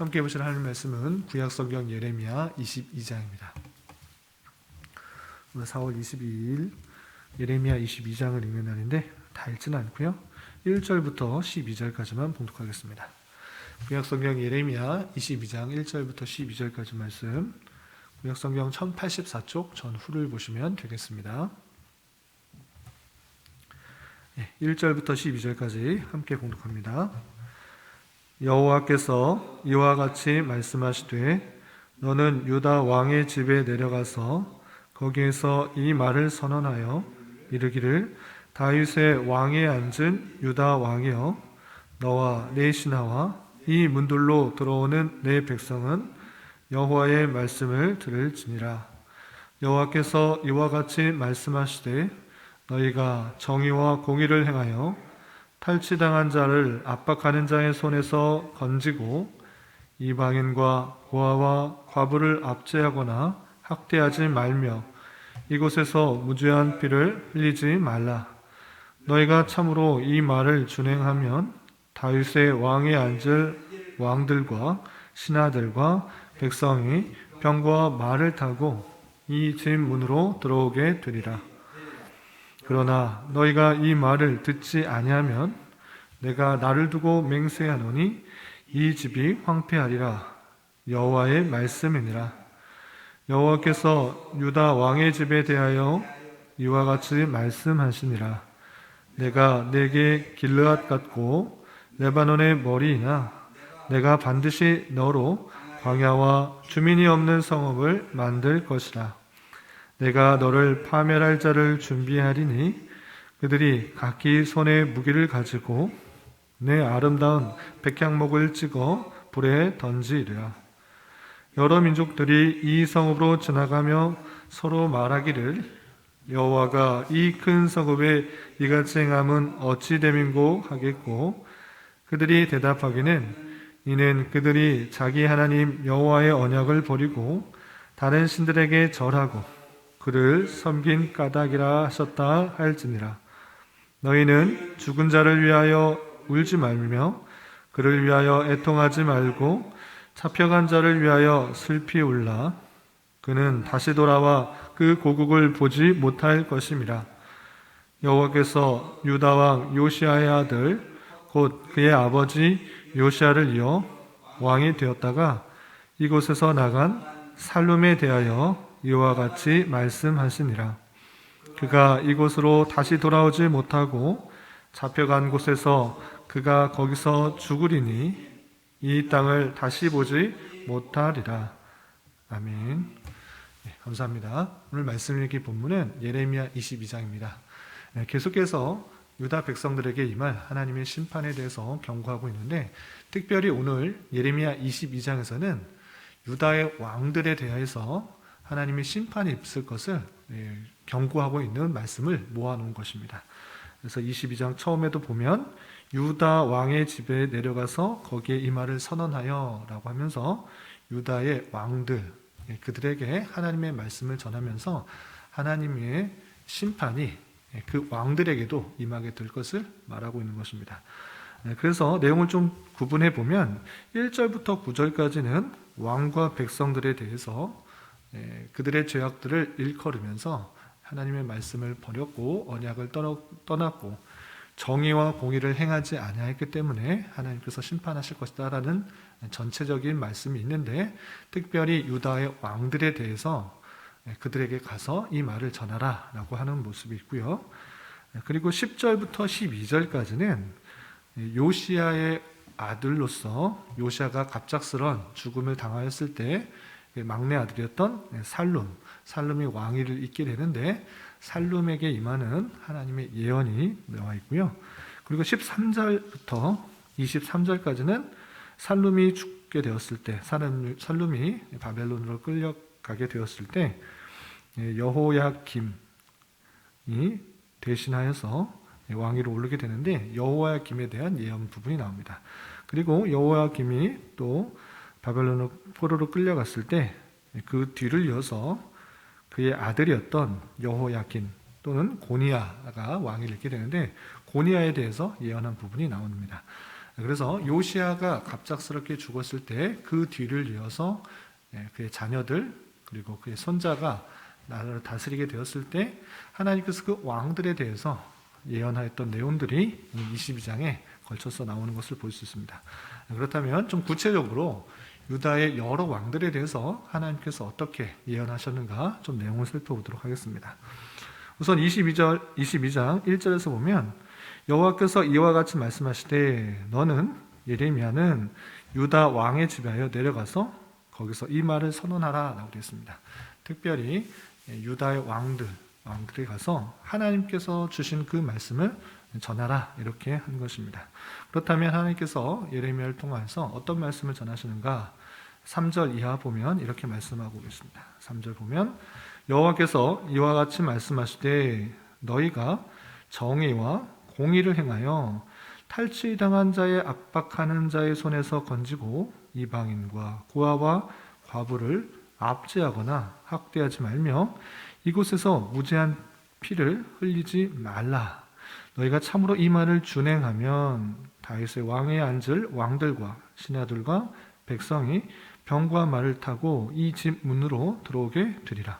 함께 보실 하나님 말씀은 구약성경 예레미야 22장입니다. 오늘 4월 22일 예레미야 22장을 읽는 날인데 다 읽지는 않고요. 1절부터 12절까지만 봉독하겠습니다. 구약성경 예레미야 22장 1절부터 12절까지 말씀 구약성경 1084쪽 전후를 보시면 되겠습니다. 1절부터 12절까지 함께 봉독합니다. 여호와께서 이와 같이 말씀하시되 너는 유다 왕의 집에 내려가서 거기에서 이 말을 선언하여 이르기를 다윗의 왕에 앉은 유다 왕이여 너와 내 신하와 이 문들로 들어오는 내 백성은 여호와의 말씀을 들을지니라. 여호와께서 이와 같이 말씀하시되 너희가 정의와 공의를 행하여 탈취당한 자를 압박하는 자의 손에서 건지고 이방인과 고아와 과부를 압제하거나 학대하지 말며 이곳에서 무죄한 피를 흘리지 말라. 너희가 참으로 이 말을 준행하면 다윗의 왕에 앉을 왕들과 신하들과 백성이 병과 말을 타고 이 집 문으로 들어오게 되리라. 그러나 너희가 이 말을 듣지 아니하면 내가 나를 두고 맹세하노니 이 집이 황폐하리라. 여호와의 말씀이니라. 여호와께서 유다 왕의 집에 대하여 이와 같이 말씀하시니라. 내가 내게 길르앗 같고 레바논의 머리이나 내가 반드시 너로 광야와 주민이 없는 성읍을 만들 것이라 내가 너를 파멸할 자를 준비하리니 그들이 각기 손에 무기를 가지고 내 아름다운 백향목을 찍어 불에 던지리라. 여러 민족들이 이 성읍으로 지나가며 서로 말하기를 여호와가 이 큰 성읍에 이같이 행함은 어찌 됨인고 하겠고 그들이 대답하기는 이는 그들이 자기 하나님 여호와의 언약을 버리고 다른 신들에게 절하고 그를 섬긴 까닭이라 하셨다 할지니라. 너희는 죽은 자를 위하여 울지 말며 그를 위하여 애통하지 말고 잡혀간 자를 위하여 슬피 울라. 그는 다시 돌아와 그 고국을 보지 못할 것임이라. 여호와께서 유다 왕 요시아의 아들 곧 그의 아버지 요시아를 이어 왕이 되었다가 이곳에서 나간 살룸에 대하여 이와 같이 말씀하시니라. 그가 이곳으로 다시 돌아오지 못하고 잡혀간 곳에서 그가 거기서 죽으리니 이 땅을 다시 보지 못하리라. 아멘. 네, 감사합니다. 오늘 말씀 읽기 본문은 예레미야 22장입니다. 네, 계속해서 유다 백성들에게 임할 하나님의 심판에 대해서 경고하고 있는데 특별히 오늘 예레미야 22장에서는 유다의 왕들에 대해서 하나님의 심판이 있을 것을 예, 경고하고 있는 말씀을 모아놓은 것입니다. 그래서 22장 처음에도 보면 유다 왕의 집에 내려가서 거기에 이 말을 선언하여라고 하면서 유다의 왕들 예, 그들에게 하나님의 말씀을 전하면서 하나님의 심판이 예, 그 왕들에게도 임하게 될 것을 말하고 있는 것입니다. 그래서 내용을 좀 구분해 보면 1절부터 9절까지는 왕과 백성들에 대해서 예, 그들의 죄악들을 일컬으면서 하나님의 말씀을 버렸고 언약을 떠났고 정의와 공의를 행하지 아니하였기 때문에 하나님께서 심판하실 것이다라는 전체적인 말씀이 있는데 특별히 유다의 왕들에 대해서 예, 그들에게 가서 이 말을 전하라라고 하는 모습이 있고요. 예, 그리고 10절부터 12절까지는 요시아의 아들로서 요시아가 갑작스런 죽음을 당하였을 때 막내 아들이었던 살룸, 살룸이 왕위를 잇게 되는데 살룸에게 임하는 하나님의 예언이 나와 있고요. 그리고 13절부터 23절까지는 살룸이 죽게 되었을 때, 살룸이 바벨론으로 끌려가게 되었을 때 여호야김이 대신하여서 왕위로 오르게 되는데 여호야김에 대한 예언 부분이 나옵니다. 그리고 여호야김이 또 바벨론 포로로 끌려갔을 때 그 뒤를 이어서 그의 아들이었던 여호야킨 또는 고니아가 왕위를 잃게 되는데 고니아에 대해서 예언한 부분이 나옵니다. 그래서 요시아가 갑작스럽게 죽었을 때 그 뒤를 이어서 예, 그의 자녀들 그리고 그의 손자가 나라를 다스리게 되었을 때 하나님께서 그 왕들에 대해서 예언하였던 내용들이 22장에 걸쳐서 나오는 것을 볼 수 있습니다. 그렇다면 좀 구체적으로 유다의 여러 왕들에 대해서 하나님께서 어떻게 예언하셨는가 좀 내용을 살펴보도록 하겠습니다. 우선 22절 22장 1절에서 보면 여호와께서 이와 같이 말씀하시되 너는 예레미야는 유다 왕의 집에 내려가서 거기서 이 말을 선언하라라고 되어 있습니다. 특별히 유다의 왕들 왕들에 가서 하나님께서 주신 그 말씀을 전하라 이렇게 한 것입니다. 그렇다면 하나님께서 예레미야를 통해서 어떤 말씀을 전하시는가? 3절 이하 보면 이렇게 말씀하고 계십니다. 3절 보면 여호와께서 이와 같이 말씀하시되 너희가 정의와 공의를 행하여 탈취당한 자의 압박하는 자의 손에서 건지고 이방인과 고아와 과부를 압제하거나 학대하지 말며 이곳에서 무죄한 피를 흘리지 말라. 너희가 참으로 이 말을 준행하면 다윗의 왕에 앉을 왕들과 신하들과 백성이 병과 말을 타고 이 집 문으로 들어오게 되리라.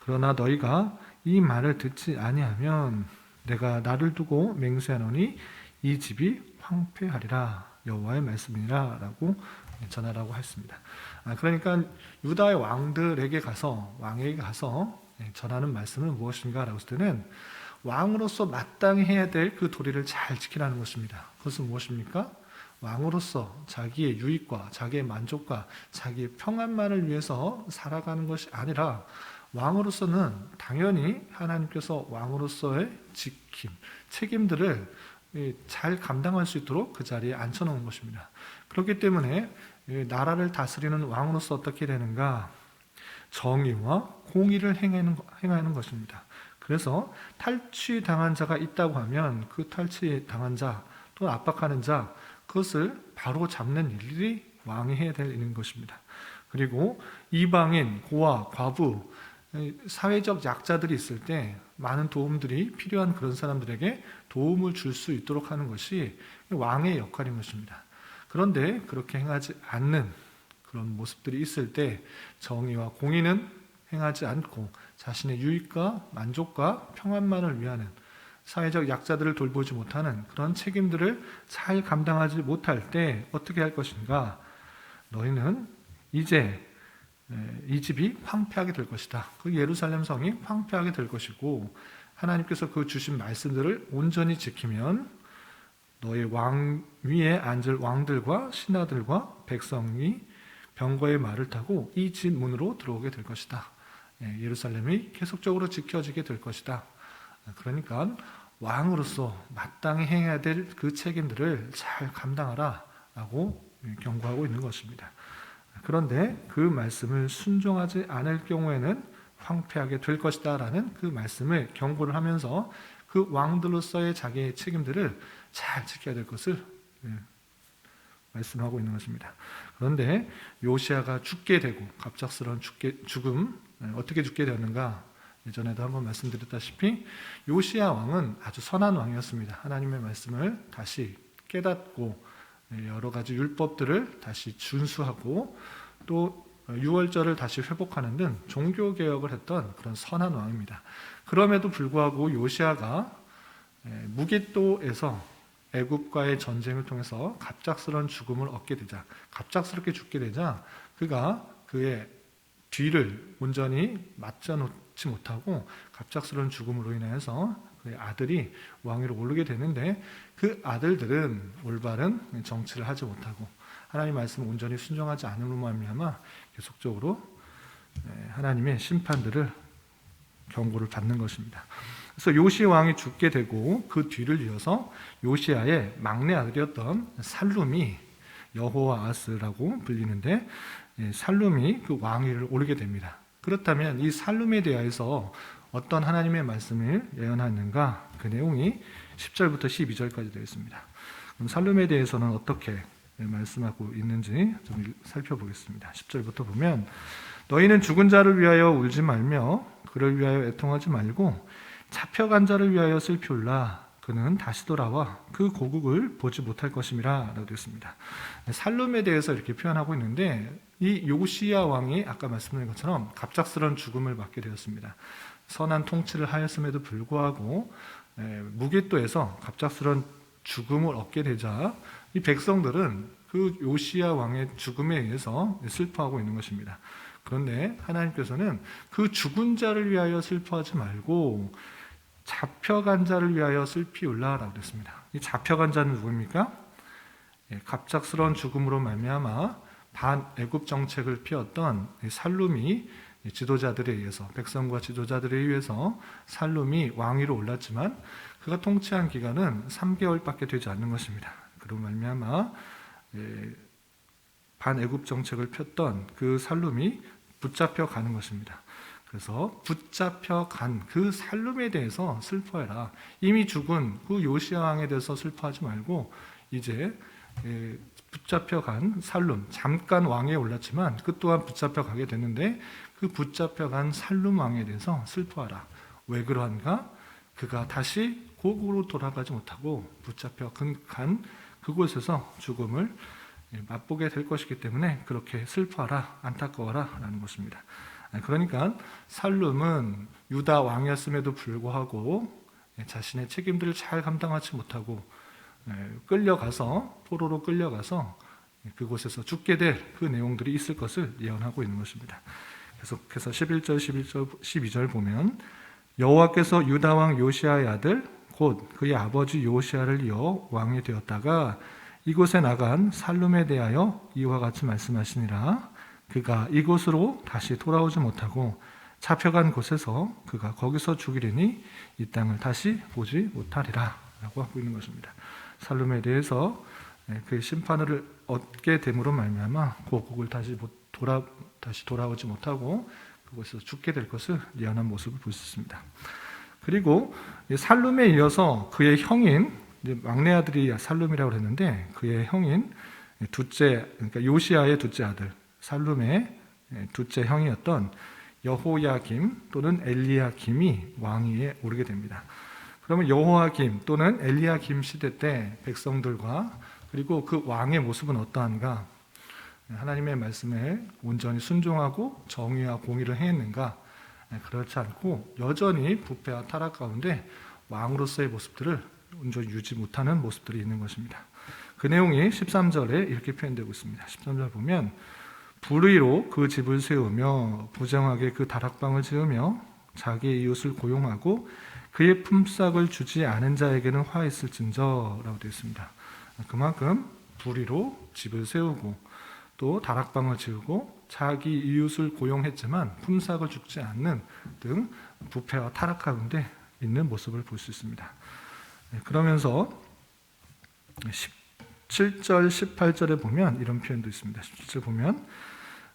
그러나 너희가 이 말을 듣지 아니하면 내가 나를 두고 맹세하노니 이 집이 황폐하리라 여호와의 말씀이라라고 전하라고 했습니다. 아, 그러니까 유다의 왕들에게 가서 왕에게 가서 전하는 말씀은 무엇인가라고 했을 때는 왕으로서 마땅히 해야 될 그 도리를 잘 지키라는 것입니다. 그것은 무엇입니까? 왕으로서 자기의 유익과 자기의 만족과 자기의 평안만을 위해서 살아가는 것이 아니라 왕으로서는 당연히 하나님께서 왕으로서의 지킴, 책임들을 잘 감당할 수 있도록 그 자리에 앉혀놓은 것입니다. 그렇기 때문에 나라를 다스리는 왕으로서 어떻게 되는가? 정의와 공의를 행하는, 행하는 것입니다. 그래서 탈취 당한 자가 있다고 하면 그 탈취 당한 자 또는 압박하는 자 그것을 바로 잡는 일이 왕이 해야 될 일인 것입니다. 그리고 이방인, 고아, 과부, 사회적 약자들이 있을 때 많은 도움들이 필요한 그런 사람들에게 도움을 줄 수 있도록 하는 것이 왕의 역할인 것입니다. 그런데 그렇게 행하지 않는 그런 모습들이 있을 때 정의와 공의는 행하지 않고 자신의 유익과 만족과 평안만을 위하는 사회적 약자들을 돌보지 못하는 그런 책임들을 잘 감당하지 못할 때 어떻게 할 것인가? 너희는 이제 이 집이 황폐하게 될 것이다. 그 예루살렘 성이 황폐하게 될 것이고 하나님께서 그 주신 말씀들을 온전히 지키면 너의 왕 위에 앉을 왕들과 신하들과 백성이 병거의 말을 타고 이 집 문으로 들어오게 될 것이다. 예, 예루살렘이 계속적으로 지켜지게 될 것이다. 그러니까 왕으로서 마땅히 행해야 될 그 책임들을 잘 감당하라라고 경고하고 있는 것입니다. 그런데 그 말씀을 순종하지 않을 경우에는 황폐하게 될 것이다라는 그 말씀을 경고를 하면서 그 왕들로서의 자기의 책임들을 잘 지켜야 될 것을 예, 말씀하고 있는 것입니다. 그런데 요시아가 죽게 되고 갑작스러운 죽게, 죽음 예, 어떻게 죽게 되었는가 예전에도 한번 말씀드렸다시피 요시아 왕은 아주 선한 왕이었습니다. 하나님의 말씀을 다시 깨닫고 예, 여러 가지 율법들을 다시 준수하고 또 유월절을 다시 회복하는 등 종교 개혁을 했던 그런 선한 왕입니다. 그럼에도 불구하고 요시아가 예, 무기또에서 애굽과의 전쟁을 통해서 갑작스러운 죽음을 얻게 되자 갑작스럽게 죽게 되자 그가 그의 뒤를 온전히 맞춰놓지 못하고 갑작스러운 죽음으로 인해서 그의 아들이 왕위로 오르게 되는데 그 아들들은 올바른 정치를 하지 못하고 하나님 말씀을 온전히 순종하지 않음으로 말미암아 계속적으로 예, 하나님의 심판들을 경고를 받는 것입니다. 그래서 요시 왕이 죽게 되고 그 뒤를 이어서 요시아의 막내 아들이었던 살룸이 여호와스라고 불리는데 예, 살룸이 그 왕위를 오르게 됩니다. 그렇다면 이 살룸에 대하여서 어떤 하나님의 말씀을 예언하는가 그 내용이 10절부터 12절까지 되어 있습니다. 그럼 살룸에 대해서는 어떻게 말씀하고 있는지 좀 살펴보겠습니다. 10절부터 보면 너희는 죽은 자를 위하여 울지 말며 그를 위하여 애통하지 말고 잡혀간 자를 위하여 슬피 울라 그는 다시 돌아와 그 고국을 보지 못할 것임이라 라고 되어 있습니다. 살룸에 대해서 이렇게 표현하고 있는데 이 요시야 왕이 아까 말씀드린 것처럼 갑작스러운 죽음을 맞게 되었습니다. 선한 통치를 하였음에도 불구하고 에, 무기또에서 갑작스러운 죽음을 얻게 되자 이 백성들은 그 요시야 왕의 죽음에 의해서 슬퍼하고 있는 것입니다. 그런데 하나님께서는 그 죽은 자를 위하여 슬퍼하지 말고 잡혀간 자를 위하여 슬피울라라고 그랬습니다. 이 잡혀간 자는 누구입니까? 예, 갑작스러운 죽음으로 말미암아 반애굽 정책을 피웠던 이 살룸이 지도자들에 의해서 백성과 지도자들에 의해서 살룸이 왕위로 올랐지만 그가 통치한 기간은 3개월밖에 되지 않는 것입니다. 그로 말미암아 예, 반애굽 정책을 폈던 그 살룸이 붙잡혀 가는 것입니다. 그래서 붙잡혀 간 그 살룸에 대해서 슬퍼해라. 이미 죽은 그 요시아 왕에 대해서 슬퍼하지 말고 이제 예, 붙잡혀 간 살룸 잠깐 왕에 올랐지만 그 또한 붙잡혀 가게 되는데 그 붙잡혀 간 살룸 왕에 대해서 슬퍼하라. 왜 그러한가? 그가 다시 고국으로 돌아가지 못하고 붙잡혀 간 그곳에서 죽음을 예, 맛보게 될 것이기 때문에 그렇게 슬퍼하라, 안타까워라 라는 것입니다. 아, 그러니까 살룸은 유다 왕이었음에도 불구하고 예, 자신의 책임들을 잘 감당하지 못하고 예, 끌려가서 포로로 끌려가서 그곳에서 죽게 될 그 내용들이 있을 것을 예언하고 있는 것입니다. 계속해서 11절, 11절, 12절 보면 여호와께서 유다 왕 요시아의 아들 곧 그의 아버지 요시아를 이어 왕이 되었다가 이곳에 나간 살룸에 대하여 이와 같이 말씀하시니라 그가 이곳으로 다시 돌아오지 못하고 잡혀간 곳에서 그가 거기서 죽이려니 이 땅을 다시 보지 못하리라 라고 하고 있는 것입니다. 살룸에 대해서 그 심판을 얻게 됨으로 말미암아 고국을 다시 돌아 다시 돌아오지 못하고 그곳에서 죽게 될 것을 예언한 모습을 볼 수 있습니다. 그리고 살룸에 이어서 그의 형인 막내 아들이 살룸이라고 했는데 그의 형인 둘째 그러니까 요시아의 둘째 아들 살룸의 둘째 형이었던 여호야김 또는 엘리야김이 왕위에 오르게 됩니다. 그러면 여호야김 또는 엘리야김 시대 때 백성들과 그리고 그 왕의 모습은 어떠한가? 하나님의 말씀에 온전히 순종하고 정의와 공의를 행했는가? 그렇지 않고 여전히 부패와 타락 가운데 왕으로서의 모습들을 온전히 유지 못하는 모습들이 있는 것입니다. 그 내용이 13절에 이렇게 표현되고 있습니다. 13절 보면 불의로 그 집을 세우며 부정하게 그 다락방을 지으며 자기의 이웃을 고용하고 그의 품삯을 주지 않은 자에게는 화 있을진저라고 되어 있습니다. 그만큼 불의로 집을 세우고 또 다락방을 지으고 자기 이웃을 고용했지만 품삯을 주지 않는 등 부패와 타락 가운데 있는 모습을 볼 수 있습니다. 네, 그러면서 17절, 18절에 보면 이런 표현도 있습니다. 17절 보면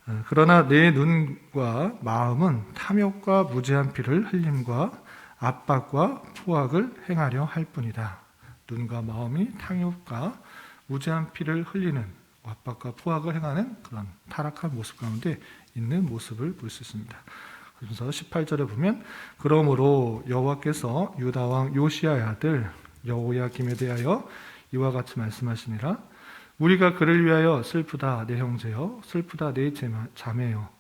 어, 그러나 내 눈과 마음은 탐욕과 무지한 피를 흘림과 압박과 포악을 행하려 할 뿐이다. 눈과 마음이 탐욕과 무지한 피를 흘리는 압박과 포악을 행하는 그런 타락한 모습 가운데 있는 모습을 볼 수 있습니다. 그래서 18절에 보면 그러므로 여호와께서 유다 왕 요시아의 아들 여호야김에 대하여 이와 같이 말씀하시니라 우리가 그를 위하여 슬프다 내 형제여 슬프다 내 자매여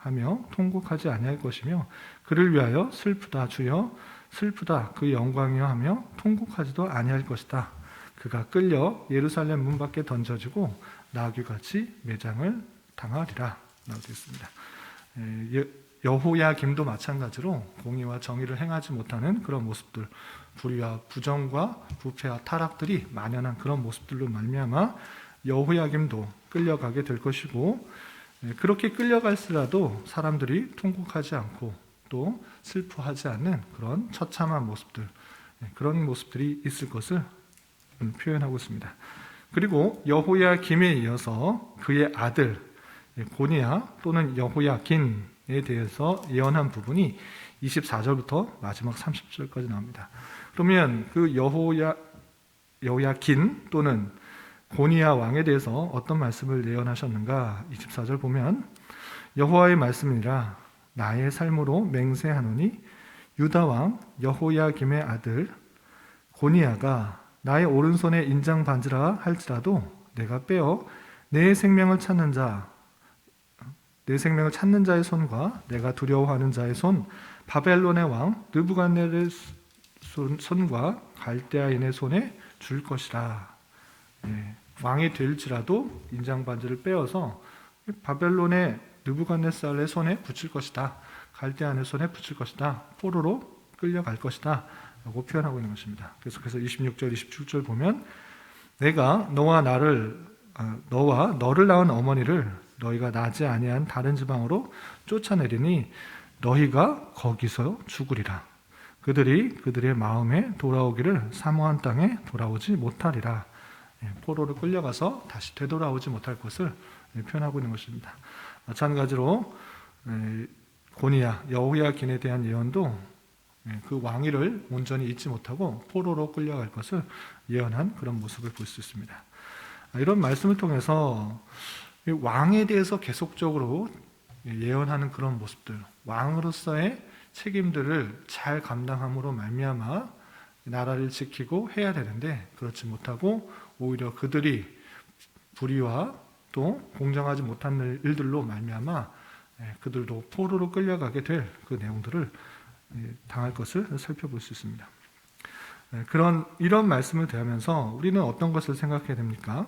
하며 통곡하지 아니할 것이며 그를 위하여 슬프다 주여. 슬프다 그 영광이여 하며 통곡하지도 아니할 것이다. 그가 끌려 예루살렘 문 밖에 던져지고 나귀같이 매장을 당하리라. 되어 있습니다. 여호야김도 마찬가지로 공의와 정의를 행하지 못하는 그런 모습들, 불의와 부정과 부패와 타락들이 만연한 그런 모습들로 말미암아 여호야김도 끌려가게 될 것이고 그렇게 끌려갈지라도 사람들이 통곡하지 않고 또 슬퍼하지 않는 그런 처참한 모습들 그런 모습들이 있을 것을 표현하고 있습니다. 그리고 여호야 김에 이어서 그의 아들 고니야 또는 여호야 긴에 대해서 예언한 부분이 24절부터 마지막 30절까지 나옵니다. 그러면 그 여호야 여호야 긴 또는 고니야 왕에 대해서 어떤 말씀을 예언하셨는가? 24절 보면 여호와의 말씀이라 나의 삶으로 맹세하노니 유다 왕 여호야김의 아들 고니야가 나의 오른손에 인장 반지라 할지라도 내가 빼어 내 생명을 찾는 자, 내 생명을 찾는 자의 손과 내가 두려워하는 자의 손, 바벨론의 왕 느부갓네살 손- 손과 갈대아인의 손에 줄 것이라. 예, 왕이 될지라도 인장 반지를 빼어서 바벨론의 느부갓네살의 손에 붙일 것이다. 갈대아인의 손에 붙일 것이다. 포로로 끌려갈 것이다. 라고 표현하고 있는 것입니다. 계속해서 26절, 27절 보면 내가 너와 나를 아, 너와 너를 낳은 어머니를 너희가 나지 아니한 다른 지방으로 쫓아내리니 너희가 거기서 죽으리라. 그들이 그들의 마음에 돌아오기를 사모한 땅에 돌아오지 못하리라. 예, 포로로 끌려가서 다시 되돌아오지 못할 것을 예, 표현하고 있는 것입니다. 마찬가지로 에, 고니야 여호야긴에 대한 예언도 예, 그 왕위를 온전히 잊지 못하고 포로로 끌려갈 것을 예언한 그런 모습을 볼 수 있습니다. 아, 이런 말씀을 통해서 이 왕에 대해서 계속적으로 예언하는 그런 모습들, 왕으로서의 책임들을 잘 감당함으로 말미암아 나라를 지키고 해야 되는데 그렇지 못하고 오히려 그들이 불의와 또 공정하지 못한 일들로 말미암아 예, 그들도 포로로 끌려가게 될 그 내용들을 예, 당할 것을 살펴볼 수 있습니다. 예, 그런 이런 말씀을 대하면서 우리는 어떤 것을 생각해야 됩니까?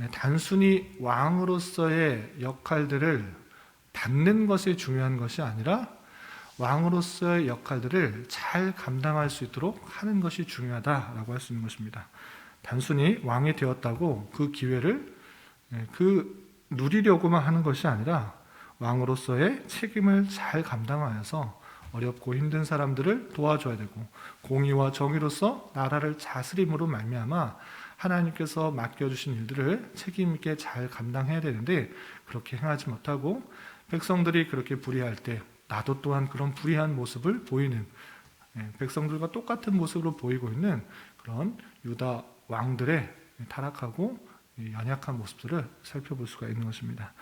예, 단순히 왕으로서의 역할들을 받는 것이 중요한 것이 아니라 왕으로서의 역할들을 잘 감당할 수 있도록 하는 것이 중요하다라고 할 수 있는 것입니다. 단순히 왕이 되었다고 그 기회를 예, 그 누리려고만 하는 것이 아니라 왕으로서의 책임을 잘 감당하여서 어렵고 힘든 사람들을 도와줘야 되고 공의와 정의로서 나라를 다스림으로 말미암아 하나님께서 맡겨주신 일들을 책임 있게 잘 감당해야 되는데 그렇게 행하지 못하고 백성들이 그렇게 불의할 때 나도 또한 그런 불의한 모습을 보이는 예, 백성들과 똑같은 모습으로 보이고 있는 그런 유다 왕들의 타락하고 이 연약한 모습들을 살펴볼 수가 있는 것입니다.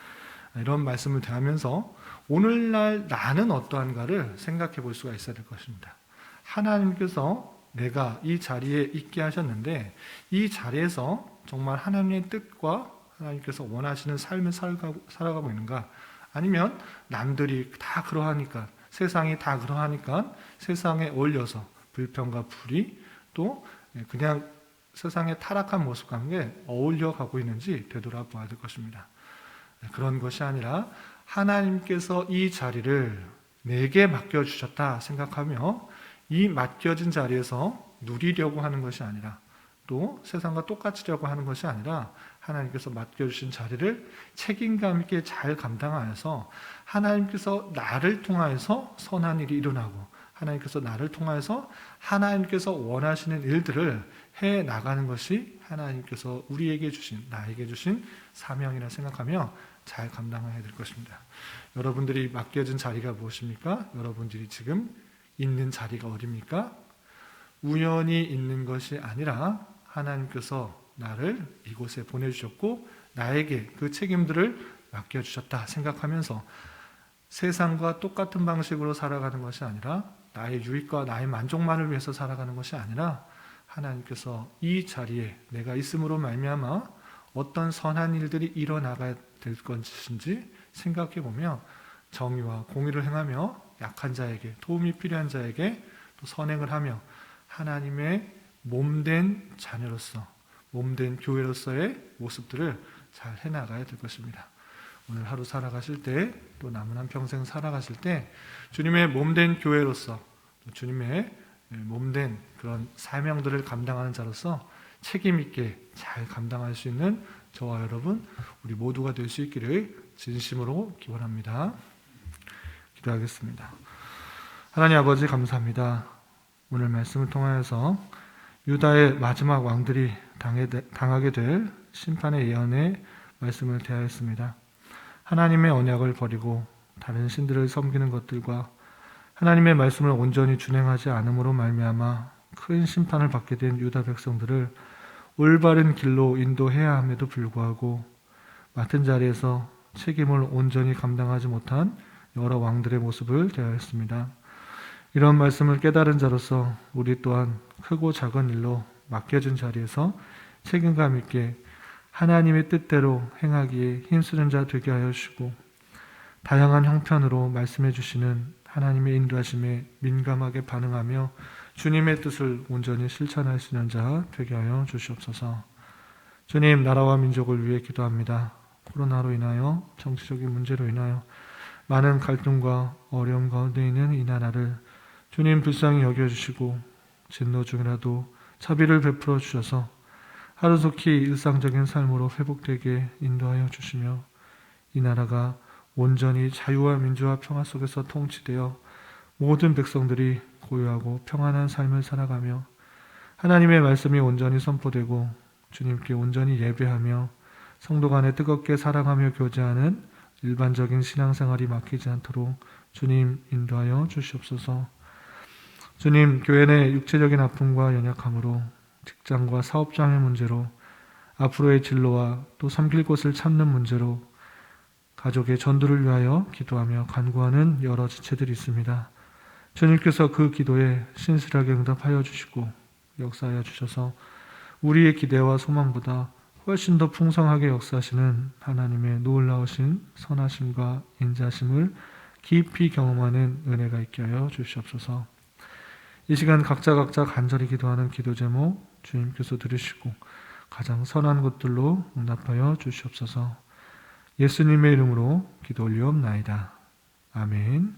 이런 말씀을 대하면서 오늘날 나는 어떠한가를 생각해 볼 수가 있어야 될 것입니다. 하나님께서 내가 이 자리에 있게 하셨는데 이 자리에서 정말 하나님의 뜻과 하나님께서 원하시는 삶을 살아가고, 살아가고 있는가? 아니면 남들이 다 그러하니까 세상이 다 그러하니까 세상에 어울려서 불평과 불의 또 그냥 세상의 타락한 모습과 함께 어울려 가고 있는지 되돌아봐야 될 것입니다. 그런 것이 아니라 하나님께서 이 자리를 내게 맡겨주셨다 생각하며 이 맡겨진 자리에서 누리려고 하는 것이 아니라 또 세상과 똑같으려고 하는 것이 아니라 하나님께서 맡겨주신 자리를 책임감 있게 잘 감당하여서 하나님께서 나를 통하여서 선한 일이 일어나고 하나님께서 나를 통하여서 하나님께서 원하시는 일들을 해 나가는 것이 하나님께서 우리에게 주신 나에게 주신 사명이라 생각하며 잘 감당해야 될 것입니다. 여러분들이 맡겨진 자리가 무엇입니까? 여러분들이 지금 있는 자리가 어디입니까? 우연히 있는 것이 아니라 하나님께서 나를 이곳에 보내주셨고 나에게 그 책임들을 맡겨주셨다 생각하면서 세상과 똑같은 방식으로 살아가는 것이 아니라 나의 유익과 나의 만족만을 위해서 살아가는 것이 아니라 하나님께서 이 자리에 내가 있음으로 말미암아 어떤 선한 일들이 일어나가야 될 것인지 생각해 보며 정의와 공의를 행하며 약한 자에게 도움이 필요한 자에게 또 선행을 하며 하나님의 몸된 자녀로서 몸된 교회로서의 모습들을 잘 해나가야 될 것입니다. 오늘 하루 살아가실 때 또 남은 한 평생 살아가실 때 주님의 몸된 교회로서 또 주님의 몸된 그런 사명들을 감당하는 자로서 책임 있게 잘 감당할 수 있는 저와 여러분 우리 모두가 될 수 있기를 진심으로 기원합니다. 기도하겠습니다. 하나님 아버지 감사합니다. 오늘 말씀을 통하여서 유다의 마지막 왕들이 당하게 될 심판의 예언의 말씀을 대하였습니다. 하나님의 언약을 버리고 다른 신들을 섬기는 것들과 하나님의 말씀을 온전히 준행하지 않음으로 말미암아 큰 심판을 받게 된 유다 백성들을 올바른 길로 인도해야 함에도 불구하고 맡은 자리에서 책임을 온전히 감당하지 못한 여러 왕들의 모습을 대하였습니다. 이런 말씀을 깨달은 자로서 우리 또한 크고 작은 일로 맡겨진 자리에서 책임감 있게 하나님의 뜻대로 행하기에 힘쓰는 자 되게 하여 주시고 다양한 형편으로 말씀해 주시는 하나님의 인도하심에 민감하게 반응하며 주님의 뜻을 온전히 실천할 수 있는 자 되게 하여 주시옵소서. 주님 나라와 민족을 위해 기도합니다. 코로나로 인하여 정치적인 문제로 인하여 많은 갈등과 어려움 가운데 있는 이 나라를 주님 불쌍히 여겨주시고 진노 중이라도 자비를 베풀어 주셔서 하루속히 일상적인 삶으로 회복되게 인도하여 주시며 이 나라가 온전히 자유와 민주와 평화 속에서 통치되어 모든 백성들이 고요하고 평안한 삶을 살아가며 하나님의 말씀이 온전히 선포되고 주님께 온전히 예배하며 성도 간에 뜨겁게 사랑하며 교제하는 일반적인 신앙생활이 막히지 않도록 주님 인도하여 주시옵소서. 주님 교회 내 육체적인 아픔과 연약함으로 직장과 사업장의 문제로 앞으로의 진로와 또 섬길 곳을 찾는 문제로 가족의 전도를 위하여 기도하며 간구하는 여러 지체들이 있습니다. 주님께서 그 기도에 신실하게 응답하여 주시고 역사하여 주셔서 우리의 기대와 소망보다 훨씬 더 풍성하게 역사하시는 하나님의 놀라우신 선하심과 인자심을 깊이 경험하는 은혜가 있게 하여 주시옵소서. 이 시간 각자 각자 간절히 기도하는 기도 제목 주님께서 들으시고 가장 선한 것들로 응답하여 주시옵소서. 예수님의 이름으로 기도 올리옵나이다. 아멘.